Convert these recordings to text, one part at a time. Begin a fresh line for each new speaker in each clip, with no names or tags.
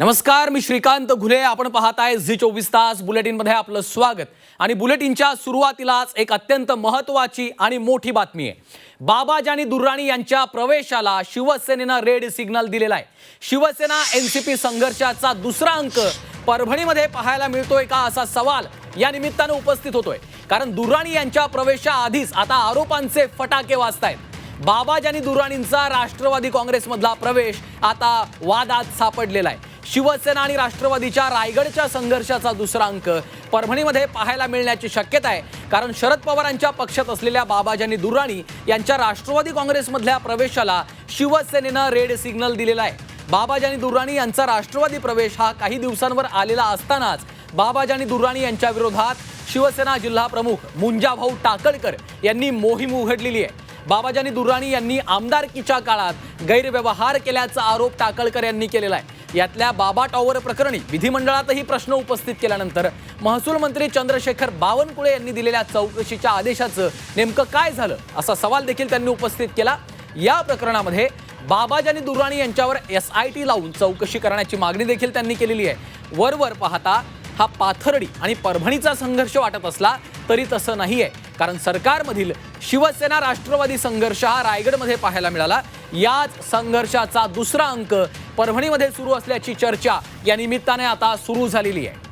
नमस्कार मी श्रीकांत घुले. आपण पाहत आहे झी चोवीस तास बुलेटिनमध्ये आपलं स्वागत. आणि बुलेटिनच्या सुरुवातीलाच एक अत्यंत महत्त्वाची आणि मोठी बातमी आहे. बाबाजानी दुर्राणी यांच्या प्रवेशाला शिवसेनेनं रेड सिग्नल दिलेला आहे. शिवसेना एन जी पी संघर्षाचा दुसरा अंक परभणीमध्ये पाहायला मिळतोय का असा सवाल या निमित्तानं उपस्थित होतोय. कारण दुर्राणी यांच्या प्रवेशाआधीच आता आरोपांचे फटाके वाजतायत. बाबाजानी दुर्राणींचा राष्ट्रवादी काँग्रेसमधला प्रवेश आता वादात सापडलेला आहे. शिवसेना आणि राष्ट्रवादीच्या रायगडच्या संघर्षाचा दुसरा अंक परभणीमध्ये पाहायला मिळण्याची शक्यता आहे. कारण शरद पवारांच्या पक्षात असलेल्या बाबाजानी दुर्राणी यांच्या राष्ट्रवादी काँग्रेसमधल्या प्रवेशाला शिवसेनेनं रेड सिग्नल दिलेला आहे. बाबाजानी दुर्राणी यांचा राष्ट्रवादी प्रवेश हा काही दिवसांवर आलेला असतानाच बाबाजानी दुर्राणी यांच्या विरोधात शिवसेना जिल्हा प्रमुख मुंजाभाऊ टाकळकर यांनी मोहीम उघडलेली आहे. बाबाजानी दुर्राणी यांनी आमदारकीच्या काळात गैरव्यवहार केल्याचा आरोप टाकळकर यांनी केलेला आहे. यातल्या बाबा टॉवर प्रकरणी विधिमंडळातही प्रश्न उपस्थित केल्यानंतर महसूल मंत्री चंद्रशेखर बावनकुळे यांनी दिलेल्या चौकशीच्या आदेशाचं नेमकं काय झालं असा सवाल देखील त्यांनी उपस्थित केला. या प्रकरणामध्ये बाबाजानी दुर्राणी यांच्यावर एस आय टी लावून चौकशी करण्याची मागणी देखील त्यांनी केलेली आहे. वरवर पाहता हा पाथर्डी आणि परभणीचा संघर्ष वाटत असला तरी तसं नाही आहे कारण सरकारमधील शिवसेना राष्ट्रवादी संघर्ष हा रायगडमध्ये पाहायला मिळाला. याच संघर्षाचा दुसरा अंक परभणीमध्ये सुरू असल्याची चर्चा या निमित्ताने आता सुरू झालेली आहे.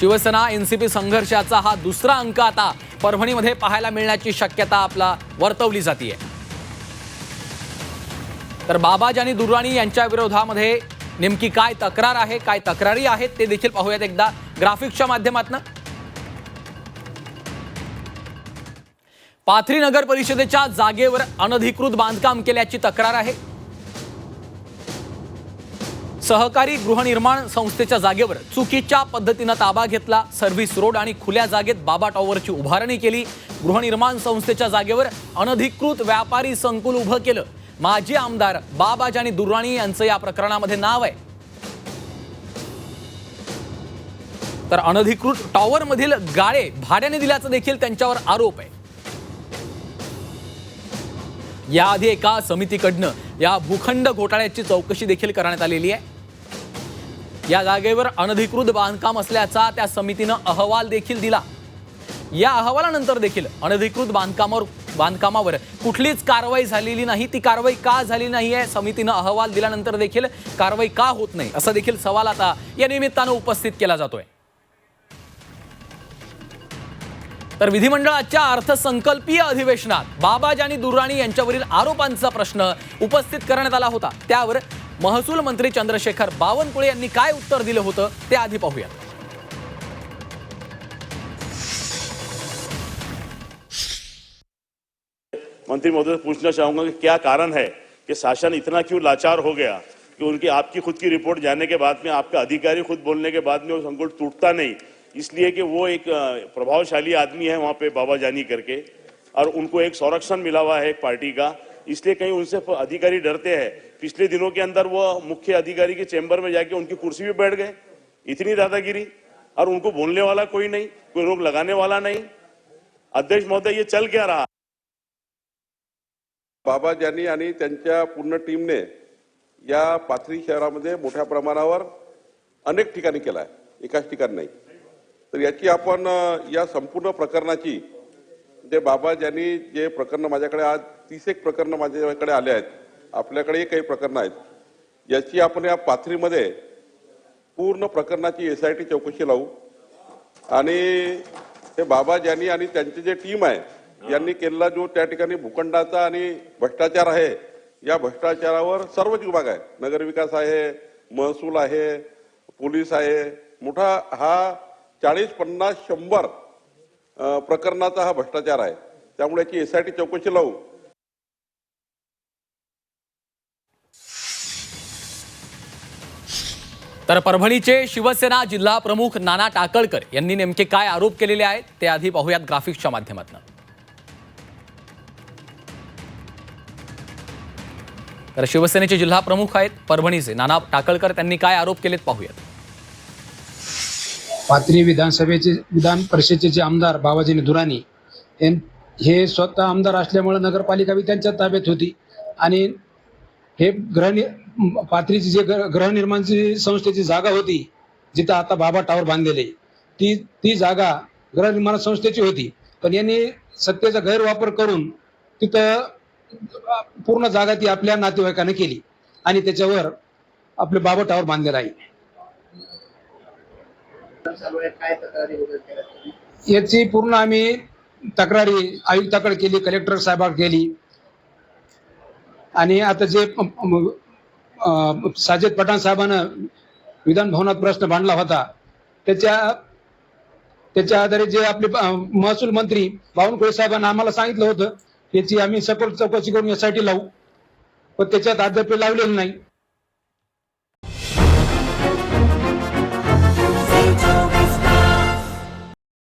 शिवसेना एनसीपी संघर्षाचा हा दुसरा अंक आता परभणीमध्ये पाहायला मिळण्याची शक्यता आपला वर्तवली जाते तर बाबाजानी दुर्राणी यांच्या विरोधामध्ये नेमकी काय तक्रार आहे काय तक्रारी आहेत ते देखील पाहूयात एकदा ग्राफिक्सच्या माध्यमातून. पाथरी नगर परिषदेच्या जागेवर अनधिकृत बांधकाम केल्याची तक्रार आहे. सहकारी गृहनिर्माण संस्थेच्या जागेवर चुकीच्या पद्धतीनं ताबा घेतला. सर्व्हिस रोड आणि खुल्या जागेत बाबा टॉवरची उभारणी केली. गृहनिर्माण संस्थेच्या जागेवर अनधिकृत व्यापारी संकुल उभं केलं. माजी आमदार बाबाजानी दुर्राणी यांचं या प्रकरणामध्ये नाव आहे. तर अनधिकृत टॉवरमधील गाळे भाड्याने दिल्याचा देखील त्यांच्यावर आरोप आहे. याआधी एका समितीकडनं या भूखंड घोटाळ्याची चौकशी देखील करण्यात आलेली आहे. या जागेवर अनधिकृत बांधकाम असल्याचा त्या समितीनं अहवाल देखील दिला. या अहवालानंतर देखील अनधिकृत बांधकामावर बांधकामावर कुठलीच कारवाई झालेली नाही. ती कारवाई का झाली नाही आहे? समितीनं अहवाल दिल्यानंतर देखील कारवाई का होत नाही? असा देखील सवाल आता या निमित्तानं उपस्थित केला जातोय. तर विधिमंडळाच्या अर्थसंकल्पीय अधिवेशनात बाबाजानी दुर्राणी यांच्यावरील आरोपांचा प्रश्न उपस्थित करण्यात आला होता. त्यावर महसूल मंत्री चंद्रशेखर बावनकुळे यांनी काय उत्तर दिलं होतं ते आधी पाहूया
मंत्री महोदय पूछना चाहूंगा कि क्या कारण है कि शासन इतना क्यों लाचार हो गया कि उनकी आपकी खुद की रिपोर्ट जाने के बाद में आपका अधिकारी खुद बोलने के बाद में वो संकुल टूटता नहीं। इसलिए कि वो एक प्रभावशाली आदमी है वहाँ पे बाबा जानी करके, और उनको एक संरक्षण मिला हुआ है एक पार्टी का। इसलिए कहीं उनसे अधिकारी डरते हैं। पिछले दिनों के अंदर वो मुख्य अधिकारी के चेंबर में जाके उनकी कुर्सी पे बैठ गए। इतनी दादागिरी। और उनको बोलने वाला कोई नहीं, कोई रोक लगाने वाला नहीं। अध्यक्ष महोदय, ये चल क्या रहा?
बाबाजानी आणि त्यांच्या पूर्ण टीमने या पाथरी शहरामध्ये मोठ्या प्रमाणावर अनेक ठिकाणी केला आहे एकाच ठिकाणी नाही. तर याची आपण या संपूर्ण प्रकरणाची जे बाबा ज्यांनी जे प्रकरण माझ्याकडे आज तीस एक प्रकरणं माझ्याकडे आले आहेत. आपल्याकडेही काही प्रकरणं आहेत. याची आपण या पाथरीमध्ये पूर्ण प्रकरणाची एस आय टी चौकशी लावू. आणि हे ज्यांनी आणि त्यांची जे टीम आहे यांनी केलेला जो त्या ठिकाणी भूखंडाचा आणि भ्रष्टाचार आहे या भ्रष्टाचारावर सर्वच विभाग आहे. नगरविकास आहे महसूल आहे पोलीस आहे. मोठा हा चाळीस पन्नास शंभर प्रकरणाचा हा भ्रष्टाचार आहे. त्यामुळे याची एस आय टी चौकशी लावू.
तर परभणीचे शिवसेना जिल्हा प्रमुख नाना टाकळकर यांनी नेमके काय आरोप केलेले आहेत ते आधी पाहूयात ग्राफिक्सच्या माध्यमातून. तर शिवसेनेचे जिल्हा प्रमुख आहेत परभणीचे नाना टाकळकर त्यांनी काय आरोप केलेत पाहूयात.
पाथरी विधानसभेचे विधान परिषदेचे जे आमदार बाबाजी दुराणी यां- हे स्वतः आमदार असल्यामुळं नगरपालिका बी त्यांच्या ताब्यात होती. आणि हे ग्रहनि पाथरीची जे गृहनिर्माणची संस्थेची जागा होती जिथं आता बाबा टावर बांधलेले ती ती जागा गृहनिर्माण संस्थेची होती. पण यांनी सत्तेचा गैरवापर करून तिथं पूर्ण जागा ती आपल्या नातेवाईकाने केली. आणि त्याच्यावर आपले बाबा टावर बांधलेला आहे
काय तक्रारी वगैरे केल्या तुम्ही?
याची पूर्ण आम्ही तक्रारी आयुक्ताकडे केली कलेक्टर साहेबांकडे केली. आणि आता जे साजिद पठाण साहेबानं विधान भवनात प्रश्न मांडला होता त्याच्या त्याच्या आधारे जे आपले महसूल मंत्री बावनकुळे साहेबांना आम्हाला सांगितलं होतं याची आम्ही सखोल चौकशी करून यासाठी लावू. पण त्याच्यात अद्याप लावलेलं नाही.